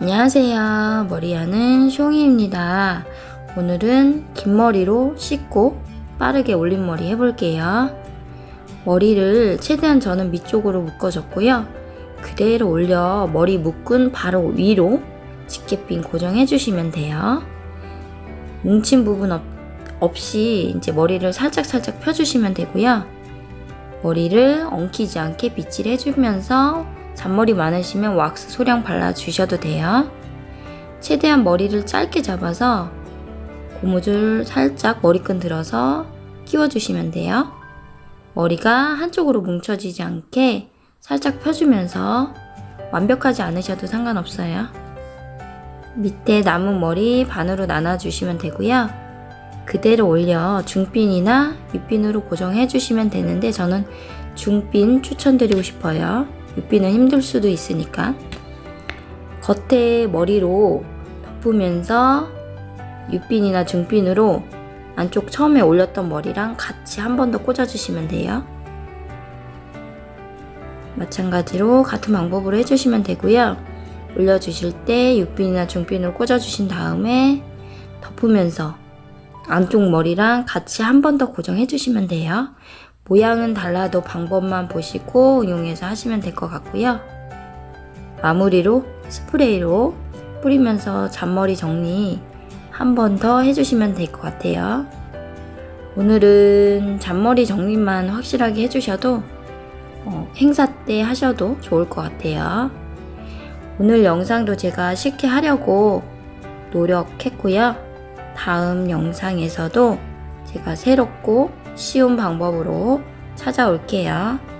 안녕하세요. 머리하는 숑이입니다. 오늘은 긴 머리로 씻고 빠르게 올림머리 해볼게요. 머리를 최대한 저는 밑쪽으로 묶어줬고요. 그대로 올려 머리 묶은 바로 위로 집게핀 고정해주시면 돼요. 뭉친 부분 없, 없이 이제 머리를 살짝살짝 펴주시면 되고요. 머리를 엉키지 않게 빗질 해주면서 잔머리 많으시면 왁스 소량 발라주셔도 돼요. 최대한 머리를 짧게 잡아서 고무줄 살짝 머리끈 들어서 끼워주시면 돼요. 머리가 한쪽으로 뭉쳐지지 않게 살짝 펴주면서 완벽하지 않으셔도 상관없어요. 밑에 남은 머리 반으로 나눠주시면 되고요. 그대로 올려 중핀이나 밑핀으로 고정해 주시면 되는데 저는 중핀 추천드리고 싶어요. 밑핀은 힘들 수도 있으니까. 겉에 머리로 덮으면서 육핀이나 중핀으로 안쪽 처음에 올렸던 머리랑 같이 한 번 더 꽂아주시면 돼요. 마찬가지로 같은 방법으로 해주시면 되고요. 올려주실 때 육핀이나 중핀으로 꽂아주신 다음에 덮으면서 안쪽 머리랑 같이 한 번 더 고정해 주시면 돼요. 모양은 달라도 방법만 보시고 응용해서 하시면 될 것 같고요. 마무리로 스프레이로 뿌리면서 잔머리 정리 한 번 더 해주시면 될 것 같아요. 오늘은 잔머리 정리만 확실하게 해주셔도 어, 행사 때 하셔도 좋을 것 같아요. 오늘 영상도 제가 쉽게 하려고 노력했고요. 다음 영상에서도 제가 새롭고 쉬운 방법으로 찾아올게요.